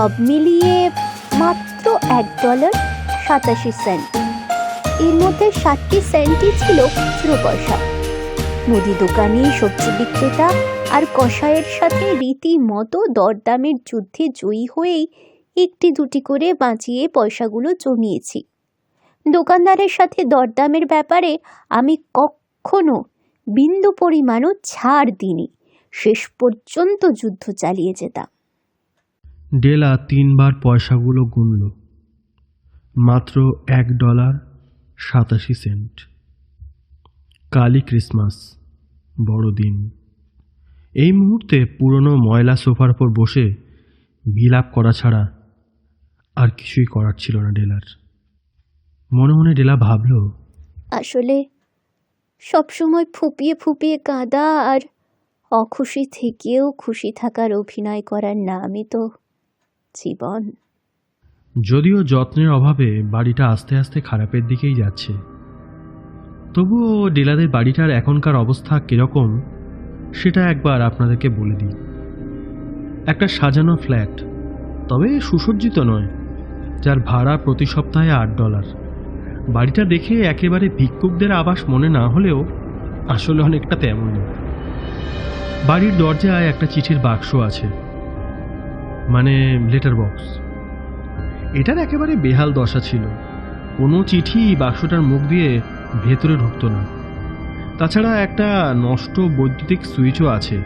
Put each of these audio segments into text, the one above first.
সব মিলিয়ে মাত্র এক ডলার সাতাশি সেন্ট। এর মধ্যে ষাটটি সেন্টই ছিল খুচরো পয়সা। মুদি দোকানি সবজি বিক্রেতা আর কসাইয়ের সাথে রীতিমতো দরদামের যুদ্ধে জয়ী হয়েই একটি দুটি করে বাঁচিয়ে পয়সাগুলো জমিয়েছি। দোকানদারের সাথে দরদামের ব্যাপারে আমি কখনো বিন্দু পরিমাণও ছাড় দিনি শেষ পর্যন্ত যুদ্ধ চালিয়ে যেতাম। ডেলা তিনবার পয়সাগুলো গুনল। মাত্র এক ডলার সাতাশি সেন্ট। কালী ক্রিসমাস, বড়দিন। এই মুহূর্তে পুরনো ময়লা সোফার উপর বসে বিলাপ করা ছাড়া আর কিছুই করার ছিল না ডেলার। মনে মনে ডেলা ভাবল, আসলে সবসময় ফুপিয়ে ফুপিয়ে কাঁদা আর অখুশি থেকেও খুশি থাকার অভিনয় করার নামই তো জীবন। যদিও যত্নের অভাবে বাড়িটা আস্তে আস্তে খারাপের দিকেই যাচ্ছে। তবুও ডেলাদের বাড়িটার এখনকার অবস্থা কীরকম, সেটা একবার আপনাদেরকে বলে দিই। একটা সাজানো ফ্ল্যাট, তবে সুসজ্জিত নয়, যার ভাড়া প্রতি সপ্তাহে আট ডলার। বাড়িটা দেখে একেবারে ভিক্ষুকদের আবাস মনে না হলেও আসলে অনেকটা তেমনই। বাড়ির দরজায় একটা চিঠির বাক্স আছে। মানে লেটার বক্স এটার একেবারে বেহাল দশা ছিল। কোনো চিঠি বাক্সটার মুখ দিয়ে ভেতরে ঢুকতো না। তাছাড়া একটা নষ্ট বৈদ্যুতিক সুইচও আছে,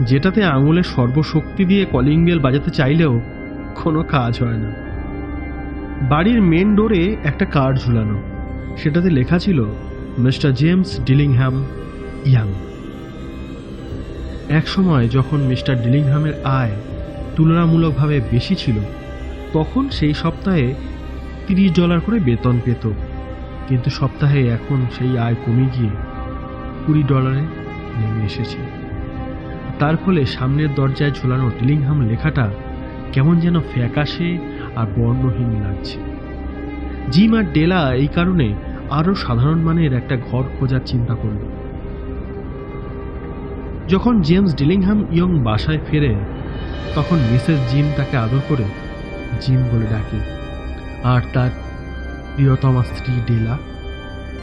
যেটাতে আঙুলের সর্বশক্তি দিয়ে কলিং বেল বাজাতে চাইলেও কোনো কাজ হয় না। বাড়ির মেন ডোরে একটা কার্ড ঝুলানো। সেটাতে লেখা ছিল, মিস্টার জেমস ডিলিংহ্যাম ইয়াং। এক সময় যখন মিস্টার ডিলিংহ্যামের আয় তুলনামূলকভাবে বেশি ছিল। তখন সেই সপ্তাহে তিরিশ ডলার করে বেতন পেত। কিন্তু সপ্তাহে এখন সেই আয় কমে গিয়ে কুড়ি ডলারে নেমে এসেছে। তার ফলে সামনের দরজায় ঝোলানো টিলিংহাম লেখাটা কেমন যেন ফ্যাকাশে আর বর্ণহীন লাগছে। জিম আর ডেলা এই কারণে আরও সাধারণ মানের একটা ঘর খোঁজার চিন্তা করল। যখন জেমস ডিলিংহাম ইয়ং বাসায় ফেরে তখন মিসেস জিম তাকে আদর করে জিম বলে ডাকে। আর তার প্রিয়তমা স্ত্রী ডেলা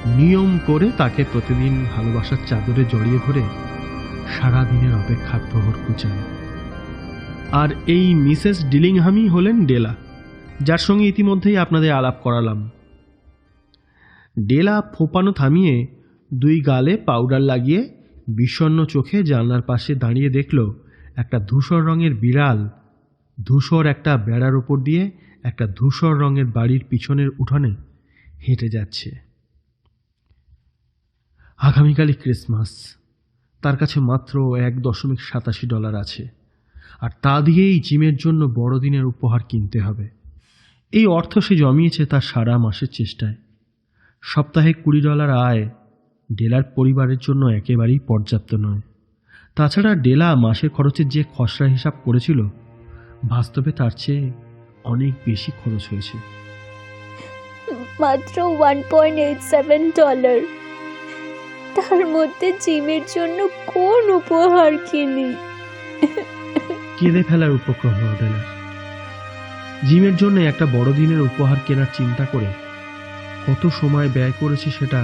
নিয়ম করে তাকে প্রতিদিন ভালোবাসার চাদরে জড়িয়ে ধরে সারা দিনের অপেক্ষার প্রহর কুচায়। আর এই মিসেস ডিলিংহামই হলেন ডেলা, যার সঙ্গে ইতিমধ্যেই আপনাদের আলাপ করালাম। ডেলা ফোপানো থামিয়ে দুই গালে পাউডার লাগিয়ে বিষণ্ণ চোখে জানলার পাশে দাঁড়িয়ে দেখল একটা ধূসর রঙের বিড়াল ধূসর একটা বেড়ার ওপর দিয়ে একটা ধূসর রঙের বাড়ির পিছনের উঠোনে হেঁটে যাচ্ছে। আগামীকালই ক্রিসমাস। তার কাছে মাত্র এক দশমিক সাতাশি ডলার আছে। আর তা দিয়েই জিমের জন্য বড়দিনের উপহার কিনতে হবে। এই অর্থ সে জমিয়েছে তার সারা মাসের চেষ্টায়। সপ্তাহে কুড়ি ডলার আয় ডেলার পরিবারের জন্য একেবারেই পর্যাপ্ত নয়। তাছাড়া ডেলা মাসের খরচের যে খসড়া হিসাব করেছিল বাস্তবে তার চেয়ে অনেক বেশি খরচ হয়েছে। মাত্র one point eight seven dollar তার মধ্যে জিমের জন্য কোন উপহার কিনি? কেঁদে ফেলার উপক্রম হলো ডেলার জিমের জন্য একটা বড়দিনের উপহার কেনার চিন্তা করে কত সময় ব্যয় করেছে সেটা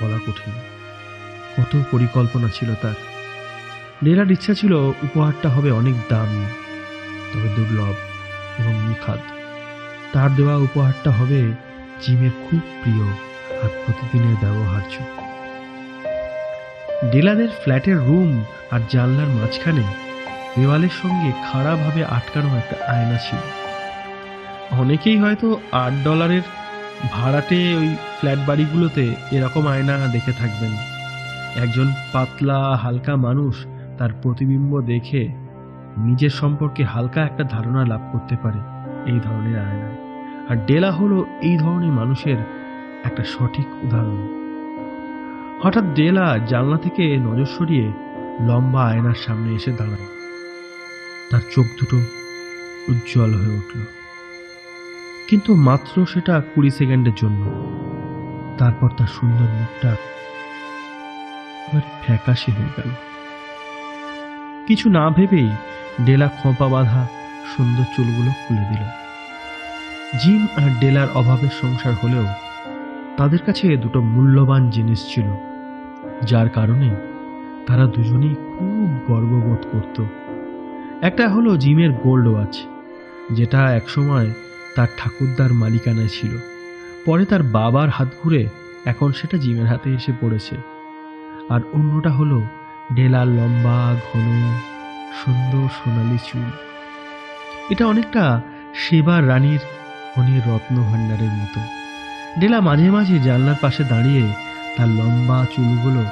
বলা কঠিন। কত পরিকল্পনা ছিল তার। ডেলার ইচ্ছা ছিল উপহারটা হবে অনেক দামি, তবে দুর্লভ এবং নিখাদ। তার দেওয়া উপহারটা হবে জিমের খুব প্রিয় আর প্রতিদিনের ব্যবহার্য ডেলাদের ফ্ল্যাটের রুম আর জানলার মাঝখানে দেওয়ালের সঙ্গে খাড়াভাবে আটকানো একটা আয়না ছিল। অনেকেই হয়তো আট ডলারের ভাড়াটে ওই ফ্ল্যাট বাড়িগুলোতে এরকম আয়না দেখে থাকবেন। একজন পাতলা, হালকা মানুষ তার প্রতিবিম্ব দেখে নিজের সম্পর্কে হালকা একটা ধারণা লাভ করতে পারে এই ধরনের আয়নায় আর ডেলা হলো এই ধরনের মানুষের একটা সঠিক উদাহরণ। হঠাৎ ডেলা জানলা থেকে নজর সরিয়ে লম্বা আয়নার সামনে এসে দাঁড়ায়। তার চোখ দুটো উজ্জ্বল হয়ে উঠল। কিন্তু মাত্র সেটা কুড়ি সেকেন্ডের জন্য। তারপর তার সুন্দর মুখটা ফ্যাকাশে হয়ে গেল। কিছু না ভেবেই ডেলা খোঁপা বাঁধা সুন্দর চুলগুলো খুলে দিল। জিম আর ডেলার অভাবের সংসার হলেও তাদের কাছে দুটো মূল্যবান জিনিস ছিল, যার কারণে তারা দুজনেই খুব গর্ববোধ করত। একটা হলো জিমের গোল্ড ওয়াচ, যেটা একসময় তার ঠাকুরদার মালিকানায় ছিল। পরে তার বাবার হাত ঘুরে এখন সেটা জিমের হাতে এসে পড়েছে। আর অন্যটা হলো ডেলার লম্বা, ঘন, সুন্দর সোনালি চুল। এটা অনেকটা সেবার রানীর খনির রত্ন ভাণ্ডারের মতো। ডেলা মাঝে মাঝে জানলার পাশে দাঁড়িয়ে তার লম্বা চুলগুলো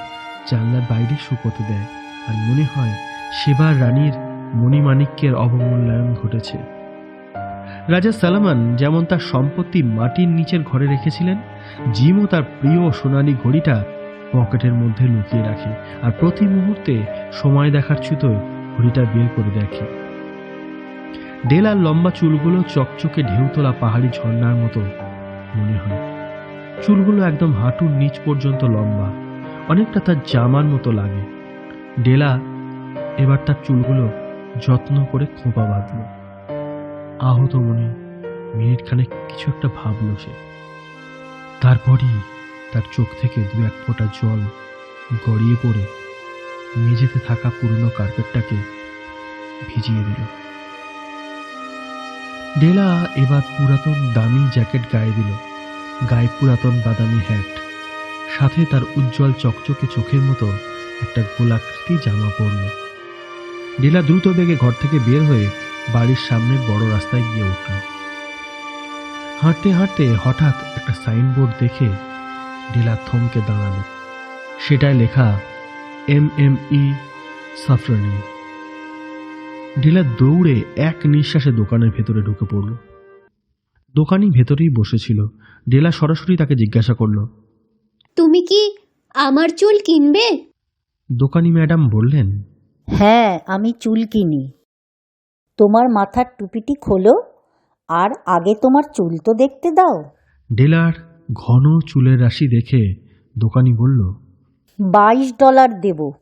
জানলার বাইরে শুকোতে দেয় আর মনে হয় সেবার রানীর মণিমাণিক্যের অবমূল্যায়ন ঘটেছে। রাজা সালামান যেমন তার সম্পত্তি মাটির নিচের ঘরে রেখেছিলেন, জিমও তার প্রিয় সোনালি ঘড়িটা পকেটের মধ্যে লুকিয়ে রাখে আর প্রতি মুহূর্তে সময় দেখার ছুতোয় ঘড়িটা বের করে দেখে। ডেলার লম্বা চুলগুলো চকচকে ঢেউ তোলা পাহাড়ি ঝর্ণার মতো মনে হয়। চুলগুলো একদম হাঁটুর নিচ পর্যন্ত লম্বা, অনেকটা তার জামার মতো লাগে। ডেলা এবার তার চুলগুলো যত্ন করে খোঁপা বাঁধল। আহত মনে মিনিটখানেক কিছু একটা ভাবল সে। তারপরই তার চোখ থেকে দু এক ফোঁটা জল গড়িয়ে পড়ে মেঝেতে থাকা পুরনো কার্পেটটাকে ভিজিয়ে দিল। ডেলা এবার পুরাতন দামি জ্যাকেট গায়ে দিল, গায়ে পুরাতন বাদামি হ্যাট সাথে তার উজ্জ্বল চকচকে চোখের মতো একটা গোলাকৃতি জামা পরল। ডেলা দ্রুত বেগে ঘর থেকে বের হয়ে বাড়ির সামনে বড় রাস্তায় গিয়ে উঠল। হাঁটতে হাঁটতে হঠাৎ একটা সাইনবোর্ড দেখে ডেলা থমকে দাঁড়াল। সেটায় লেখা এম এম ই সাফরানি। ডেলা দৌড়ে এক নিঃশ্বাসে দোকানের ভেতরে ঢুকে পড়ল। দোকানি ভেতরেই বসেছিল। ডেলা সরাসরি তাকে জিজ্ঞাসা করল তুমি কি আমার চুল কিনবে? দোকানি ম্যাডাম বললেন হ্যাঁ আমি চুল কিনি। তোমার মাথার টুপিটি খোলো আর আগে তোমার চুল তো দেখতে দাও। ডেলার ঘন চুলের রাশি দেখে দোকানি বলল বাইশ ডলার দেব।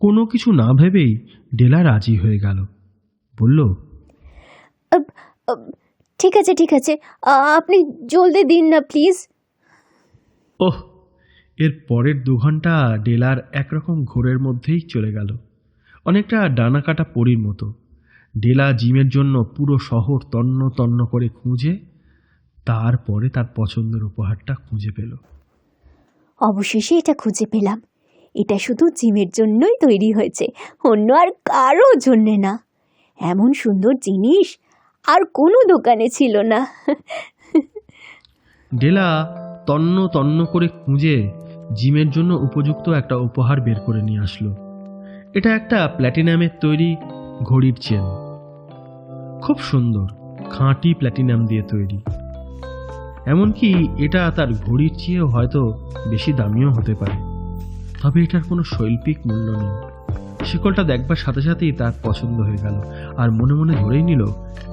কোনো কিছু না ভেবেই ডেলা রাজি হয়ে গেল। বলল ঠিক আছে ঠিক আছে আপনি জলদি দিন না প্লিজ। ওহ এর পরের দু ঘণ্টা ডেলার একরকম ঘোরের মধ্যেই চলে গেল। অনেকটা ডানা কাটা পরির মতো। ডেলা জিমের জন্য পুরো শহর তন্ন তন্ন করে খুঁজে তারপরে তার পছন্দের উপহারটা খুঁজে পেল। অবশেষে এটা খুঁজে পেলাম। এটা শুধু জিমের জন্যই তৈরি হয়েছে অন্য আর কারও জন্যে না। এমন সুন্দর জিনিস আর কোনো দোকানে ছিল না। ডেলা তন্ন তন্ন করে খুঁজে জিমের জন্য উপযুক্ত একটা উপহার বের করে নিয়ে আসলো। এটা একটা প্ল্যাটিনামের তৈরি ঘড়ির চেন। খুব সুন্দর খাঁটি প্ল্যাটিনাম দিয়ে তৈরি। এমনকি এটা তার ঘড়ির চেয়েও হয়তো বেশি দামিও হতে পারে। তবে এটার কোনো শৈল্পিক মূল্য নেই। শিকলটা দেখবার সাথে সাথেই তার পছন্দ হয়ে গেল আর মনে মনে ধরেই নিল,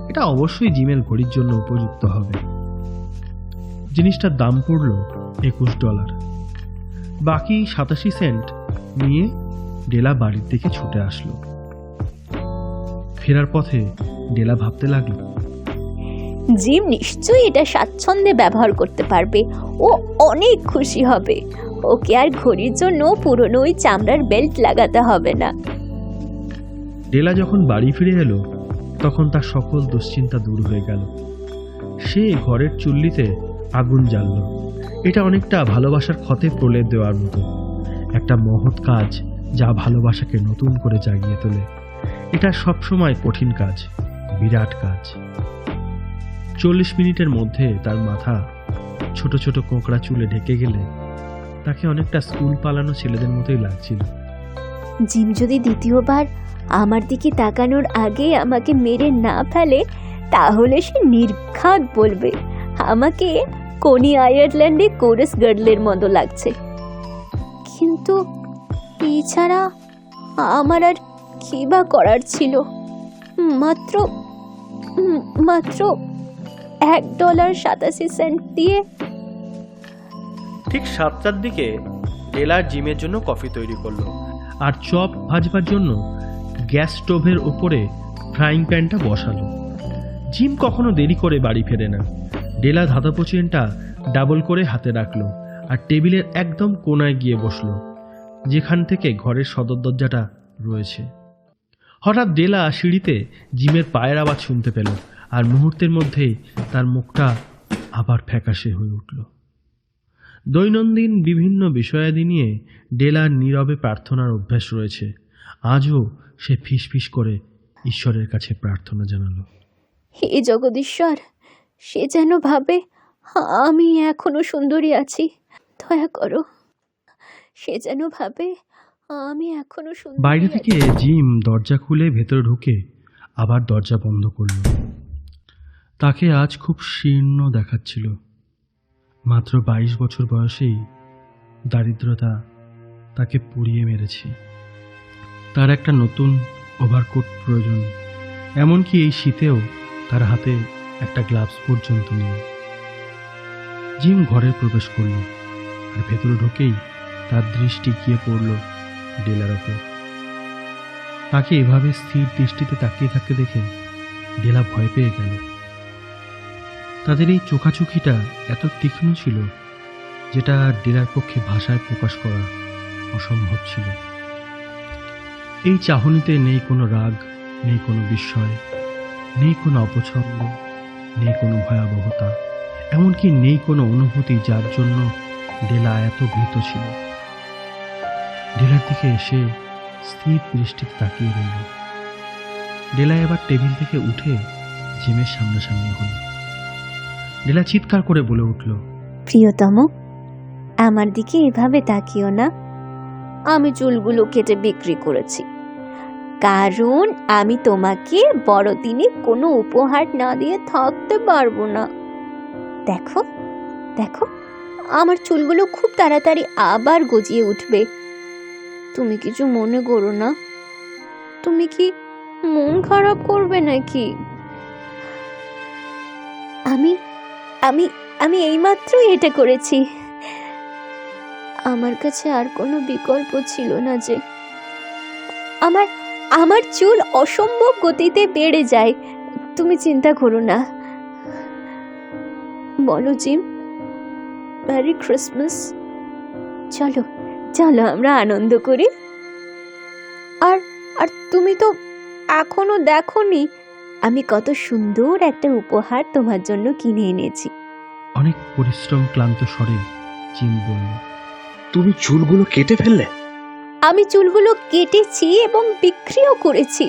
এটা অবশ্যই জিমের ঘড়ির জন্য উপযুক্ত হবে। জিনিসটার দাম পড়ল একুশ ডলার। বাকি সাতাশি সেন্ট নিয়ে ডেলা বাড়ির দিকে ছুটে আসলো। ফেরার পথে ডেলা ভাবতে লাগল জিম নিশ্চয়ই এটা স্বাচ্ছন্দ্যে ব্যবহার করতে পারবে। ও অনেক খুশি হবে। ওকে আর ঘড়ির জন্য পুরনো ওই চামড়ার বেল্ট লাগাতে হবে না। ডেলা যখন বাড়ি ফিরে এলো, তখন তার সকল দুশ্চিন্তা দূর হয়ে গেল। সে ঘরের চুল্লিতে আগুন জ্বালল। এটা অনেকটা ভালোবাসার ক্ষতে প্রলেপ দেওয়ার মতো। একটা মহৎ কাজ যা ভালোবাসাকে নতুন করে জাগিয়ে তোলে। এটা সবসময় কঠিন কাজ, বিরাট কাজ। চল্লিশ মিনিটের মধ্যে তার মাথা ছোট ছোট কোঁকড়া চুলে ঢেকে গেলে তাকে অনেকটা স্কুল পালানো ছেলেদের মতোই লাগছিল। জিম যদি দ্বিতীয়বার আমার দিকে তাকানোর আগে আমাকে মেরে না ফেলে, তাহলে সে নির্ঘাত বলবে। আমাকে কোনি আয়ারল্যান্ডে কোরেস গার্ডলের মতো লাগছে। কিন্তু এছাড়া আমার আর কী বা করার ছিল? মাত্র মাত্র এক ডলার সাতাশি সেন্ট দিয়ে। ঠিক সাতটার দিকে ডেলার জিমের জন্য কফি তৈরি করল। আর চপ ভাজবার জন্য গ্যাস স্টোভের ওপরে ফ্রাইং প্যানটা বসালো। জিম কখনো দেরি করে বাড়ি ফেরে না। ডেলা ধাতব চেনটা ডাবল করে হাতে রাখল আর টেবিলের একদম কোনায় গিয়ে বসল, যেখান থেকে ঘরের সদর দরজাটা রয়েছে। হঠাৎ ডেলা সিঁড়িতে জিমের পায়ের আওয়াজ শুনতে পেল। আর মুহূর্তের মধ্যেই তার মুখটা আবার ফ্যাকাশে হয়ে উঠল। দৈনন্দিন বিভিন্ন বিষয়াদি নিয়ে ডেলার নীরবে প্রার্থনার অভ্যাস রয়েছে। আজও সে ফিসফিস করে ঈশ্বরের কাছে প্রার্থনা জানালো। হে জগদীশ্বর সে যেন ভাবে আমি এখনও সুন্দরী আছি। দয়া করো। সে যেন ভাবে আমি এখনও বাইরে থেকে জিম দরজা খুলে ভেতরে ঢুকে আবার দরজা বন্ধ করল। তাকে আজ খুব শীর্ণ দেখাচ্ছিল। মাত্র বাইশ বছর বয়সেই দারিদ্রতা তাকে পুড়িয়ে মেরেছে। তার একটা নতুন ওভারকোট প্রয়োজন, এমনকি এই শীতেও তার হাতে একটা গ্লাভস পর্যন্ত নেই। জিম ঘরে প্রবেশ করল আর ভেতরে ঢুকেই তার দৃষ্টি গিয়ে পড়ল ডেলার ওপর তাকে এভাবে স্থির দৃষ্টিতে তাকিয়ে থাকতে দেখে ডেলা ভয় পেয়ে গেল। তাদের এই চোখাচোখিটা এত তীক্ষ্ণ ছিল যেটা ডেলার পক্ষে ভাষায় প্রকাশ করা অসম্ভব ছিল। এই চাহনিতে নেই কোনো রাগ, নেই কোনো বিস্ময়, নেই কোনো অপছন্দ, নেই কোনো ভয়াবহতা, এমনকি নেই কোনো অনুভূতি যার জন্য ডেলা এত ভীত ছিল। ডেলার দিকে এসে স্থির দৃষ্টিতে তাকিয়ে রইল। ডেলা এবার টেবিল থেকে উঠে জিমের সামনাসামনি হল। ডেলা চিৎকার করে বলে উঠল, প্রিয়তম, আমার দিকে এভাবে তাকিও না। আমি চুলগুলো কেটে বিক্রি করেছি। কারণ আমি তোমাকে বড়দিনে কোনো উপহার না দিয়ে থাকতে পারব না। দেখো দেখো, আমার চুলগুলো খুব তাড়াতাড়ি আবার গজিয়ে উঠবে। তুমি কিছু মনে করো না। তুমি কি মন খারাপ করবে নাকি? আমি আমি আমি এইমাত্রই এটা করেছি। আমার কাছে আর কোনো বিকল্প ছিল না যে আমার আমার চুল অসম্ভব গতিতে বেড়ে যায়। তুমি চিন্তা করো না। বলো জিম ম্যারি ক্রিসমাস। চলো চলো আমরা আনন্দ করি। আর আর তুমি তো এখনও দেখোনি আমি কত সুন্দর একটা উপহার তোমার জন্য কিনে এনেছি। অনেক পরিশ্রম ক্লান্ত স্বরে জিম বলল তুমি চুলগুলো কেটে ফেললে? আমি চুলগুলো কেটেছি এবং বিক্রিও করেছি।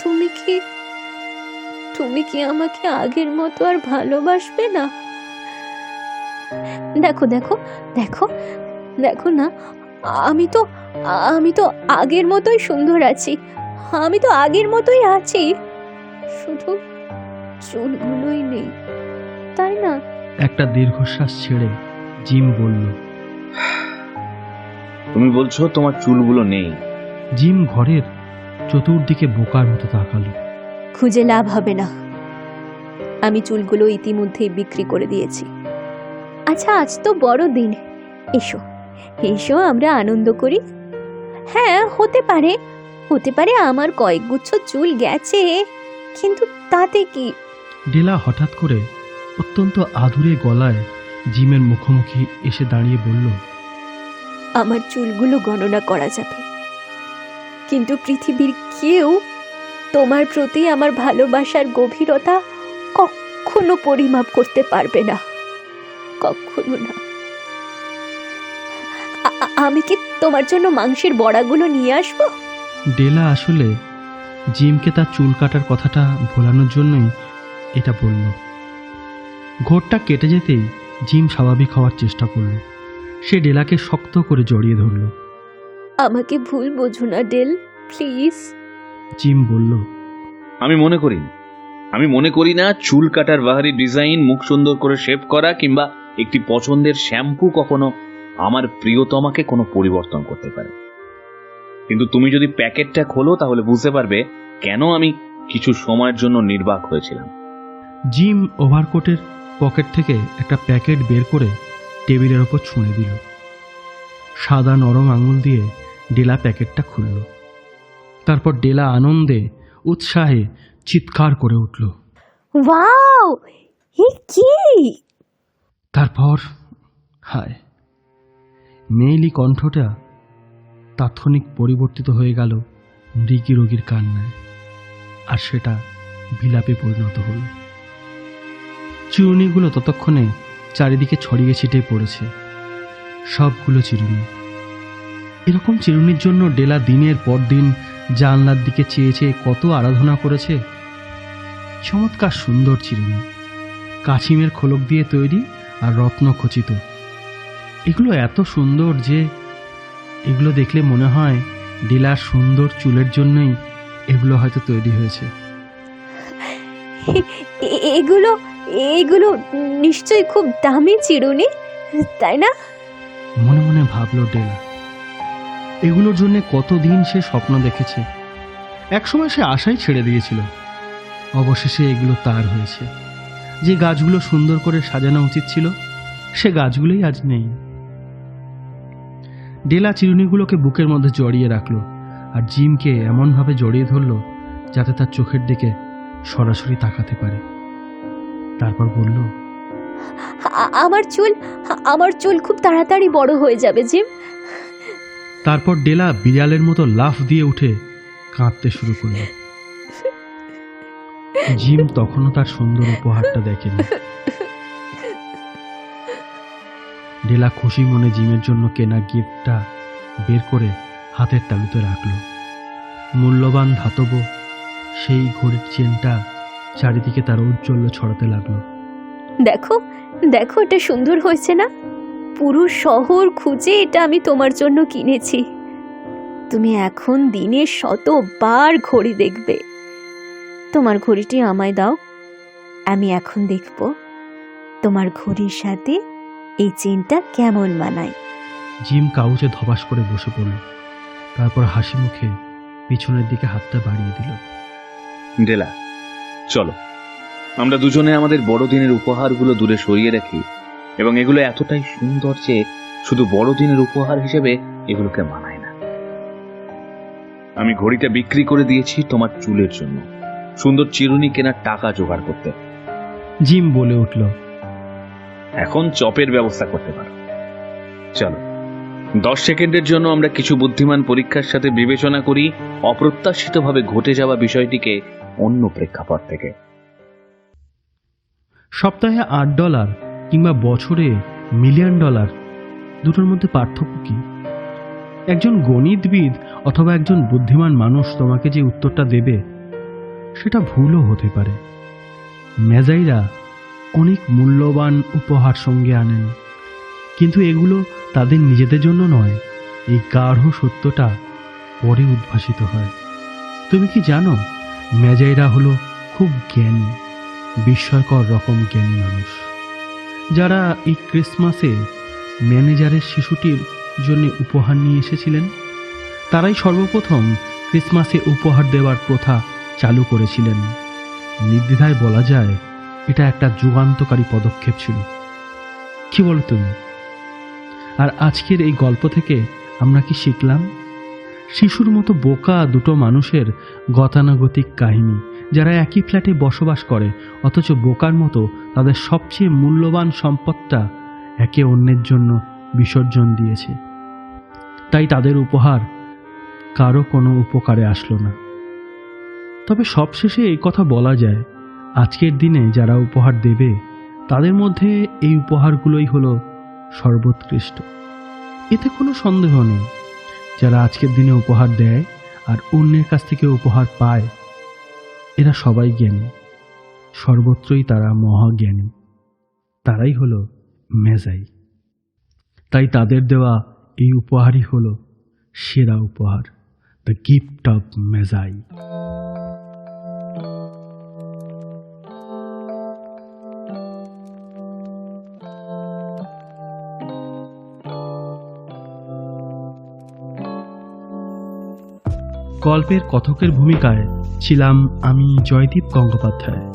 তুমি কি তুমি কি আমাকে আগের মতো আর ভালোবাসবে না? দেখো দেখো দেখো দেখো না আমি তো আমি তো আগের মতোই সুন্দর আছি। আমি তো আগের মতোই আছি। শুধু চুলগুলোই নেই তাই না? একটা দীর্ঘশ্বাস ছেড়ে জিম বলল তুমি বলছো তোমার চুলগুলো নেই। জিম ঘরের চতুর্দিকে বোকার মতো তাকালো। খুঁজে লাভ হবে না। আমি চুলগুলো ইতিমধ্যেই বিক্রি করে দিয়েছি। আচ্ছা আজ তো বড় দিন। এসো এসো আমরা আনন্দ করি। হ্যাঁ হতে পারে। হতে পারে আমার কয়েকগুচ্ছ চুল গেছে কিন্তু তাতে কি? ডেলা হঠাৎ করে অত্যন্ত আধুরে গলায় জিমের মুখোমুখি এসে দাঁড়িয়ে বলল আমার চুলগুলো গণনা করা যাবে। কিন্তু পৃথিবীর কেউ তোমার প্রতি আমার ভালোবাসার গভীরতা কখনো পরিমাপ করতে পারবে না। কখনো না। আমি কি তোমার জন্য মাংসের বড়াগুলো নিয়ে আসব? ডেলা আসলে জিমকে তার চুল কাটার কথাটা ভোলানোর জন্যই এটা বলল। ঘোরটা কেটে যেতেই জিম স্বাভাবিক হওয়ার চেষ্টা করল। সে ডেলাকে শক্ত করে জড়িয়ে ধরল। আমাকে ভুল বোঝো না ডেল প্লিজ। জিম বলল আমি মনে করি আমি মনে করি না চুল কাটার বাহারি ডিজাইন মুখ সুন্দর করে শেভ করা কিংবা একটি পছন্দের শ্যাম্পু কখনো আমার প্রিয়তমাকে কোনো পরিবর্তন করতে পারে। কিন্তু তুমি যদি প্যাকেটটা খোলো তাহলে বুঝতে পারবে কেন আমি কিছু সময়ের জন্য নির্বাক হয়েছিলাম। জিম ওভারকোটের পকেট থেকে একটা প্যাকেট বের করে টেবিলের ওপর ছুঁড়ে দিল। সাদা নরম আঙুল দিয়ে ডেলা প্যাকেটটা খুলল। তারপর ডেলা আনন্দে উৎসাহে চিৎকার করে উঠল। ওয়াও! কি? তারপর হায় মেইলি কণ্ঠটা তাৎক্ষণিক পরিবর্তিত হয়ে গেল মৃগী রোগীর কান্নায়। আর সেটা বিলাপে পরিণত হল। চিরুনিগুলো ততক্ষণে চারিদিকে ছড়িয়ে ছিটিয়ে পড়েছে। সবগুলো চিরুনি। এরকম চিরুনির জন্য ডেলা দিনের পর দিন জানলার দিকে চেয়ে চেয়ে কত আরাধনা করেছে। চমৎকার সুন্দর চিরুনি। কাছিমের খোলক দিয়ে তৈরি আর রত্ন খচিত। এগুলো এত সুন্দর যে এগুলো দেখলে মনে হয় ডিলার সুন্দর চুলের জন্যই এগুলো হয়তো তৈরি হয়েছে। এগুলো এগুলো নিশ্চয়ই খুব দামি চিরুনি তাই না? মনে মনে ভাবলো ডেলা। এগুলোর জন্য কতদিন সে স্বপ্ন দেখেছে? একসময় সে আশাই ছেড়ে দিয়েছিল। অবশেষে এগুলো তার হয়েছে। যে গাছগুলো সুন্দর করে সাজানো উচিত ছিল সে গাছগুলোই আজ নেই। ডেলা চিরুনিগুলোকে বুকের মধ্যে জড়িয়ে রাখল আর জিমকে এমনভাবে জড়িয়ে ধরলো যাতে তার চোখের দিকে সরাসরি তাকাতে পারে। তারপর বলল আমার চুল আমার চুল খুব তাড়াতাড়ি বড় হয়ে যাবে জিম। তারপর ডেলা বিড়ালের মতো লাফ দিয়ে উঠে কাঁদতে শুরু করল। জিম তখনও তার সুন্দর উপহারটা দেখেনি। ডেলা খুশি মনে জিমের জন্য কেনা গিফটটা বের করে হাতের তালুতে রাখল। মূল্যবান ধাতব সেই ঘড়ির চেনটা চারিদিকে তার ঔজ্জ্বল্য ছড়াতে লাগল। দেখো দেখো এটা সুন্দর হয়েছে না? পুরো শহর খুঁজে এটা আমি তোমার জন্য কিনেছি। তুমি এখন দিনে শতবার ঘড়ি দেখবে। তোমার ঘড়িটি আমায় দাও, আমি এখন দেখব। তোমার ঘড়ির সাথে এই চেনটা কেমন মানায়? জিম কাউচে ধবাস করে বসে পড়ল। তারপর হাসি মুখে পিছনের দিকে হাতটা বাড়িয়ে দিল। ডেলা চলো। আমরা দুজনে আমাদের বড়দিনের উপহারগুলো দূরে সরিয়ে রাখি এবং এগুলো এতটাই সুন্দর যে শুধু বড়দিনের উপহার হিসেবে এগুলোকে মানায় না। আমি ঘড়িটা বিক্রি করে দিয়েছি তোমার চুলের জন্য। সুন্দর চিরুনি কেনার টাকা জোগাড় করতে। জিম বলে উঠল এখন চপের ব্যবস্থা করতে পারো। চলো, দশ সেকেন্ডের জন্য আমরা কিছু বুদ্ধিমান পরীক্ষার সাথে বিবেচনা করি, অপ্রত্যাশিতভাবে ঘটে যাওয়া বিষয়টিকে অন্য প্রেক্ষাপট থেকে। সপ্তাহে আট ডলার কিংবা বছরে মিলিয়ন ডলার, দুটোর মধ্যে পার্থক্য কি? একজন গণিতবিদ অথবা একজন বুদ্ধিমান মানুষ তোমাকে যে উত্তরটা দেবে, সেটা ভুলও হতে পারে। মেজাইরা অনেক মূল্যবান উপহার সঙ্গে আনেন। কিন্তু এগুলো তাদের নিজেদের জন্য নয়, এই গাঢ় সত্যটা পরে উদ্ভাসিত হয়। তুমি কি জানো, মেজাইরা হলো খুব জ্ঞানী, বিস্ময়কর রকম জ্ঞানী মানুষ। যারা এই ক্রিসমাসে ম্যানেজারের শিশুটির জন্য উপহার নিয়ে এসেছিলেন, তারাই সর্বপ্রথম ক্রিসমাসে উপহার দেওয়ার প্রথা চালু করেছিলেন। নির্দ্বিধায় বলা যায় এটা একটা যুগান্তকারী পদক্ষেপ ছিল। কি বলো তুমি? আর আজকের এই গল্প থেকে আমরা কি শিখলাম? শিশুর মতো বোকা দুটো মানুষের গতানুগতিক কাহিনী, যারা একই ফ্ল্যাটে বসবাস করে, অথচ বোকার মতো তাদের সবচেয়ে মূল্যবান সম্পদটা একে অন্যের জন্য বিসর্জন দিয়েছে। তাই তাদের উপহার কারও কোনো উপকারে আসলো না। তবে সবশেষে এই কথা বলা যায় আজকের দিনে যারা উপহার দেবে, তাদের মধ্যে এই উপহারগুলোই হলো সর্বোৎকৃষ্ট। এতে কোনো সন্দেহ নেই। যারা আজকের দিনে উপহার দেয় আর অন্যের কাছ থেকে উপহার পায়, এরা সবাই জ্ঞানী। সর্বত্রই তারা মহাজ্ঞানী। তারাই হলো মেজাই। তাই তাদের দেওয়া এই উপহারই হলো সেরা উপহার দ্য গিফট অফ মেজাই। গল্পের কথকের ভূমিকায় ছিলাম আমি জয়দীপ গঙ্গোপাধ্যায়।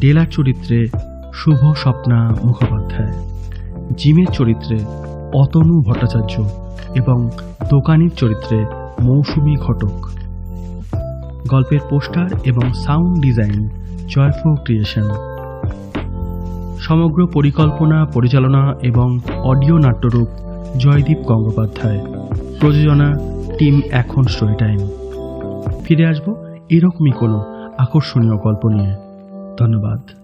ডেলার চরিত্রে শুভ স্বপ্না মুখোপাধ্যায়। জিমের চরিত্রে অতনু ভট্টাচার্য এবং দোকানির চরিত্রে মৌসুমী ঘটক। গল্পের পোস্টার এবং সাউন্ড ডিজাইন জয়ফো ক্রিয়েশন। সমগ্র পরিকল্পনা, পরিচালনা এবং অডিও নাট্যরূপ জয়দীপ গঙ্গোপাধ্যায়। প্রযোজনা টিম এখন স্টোরি টাইম ফিরে আসব এরকমই কোনো আকর্ষণীয় গল্প নিয়ে। ধন্যবাদ।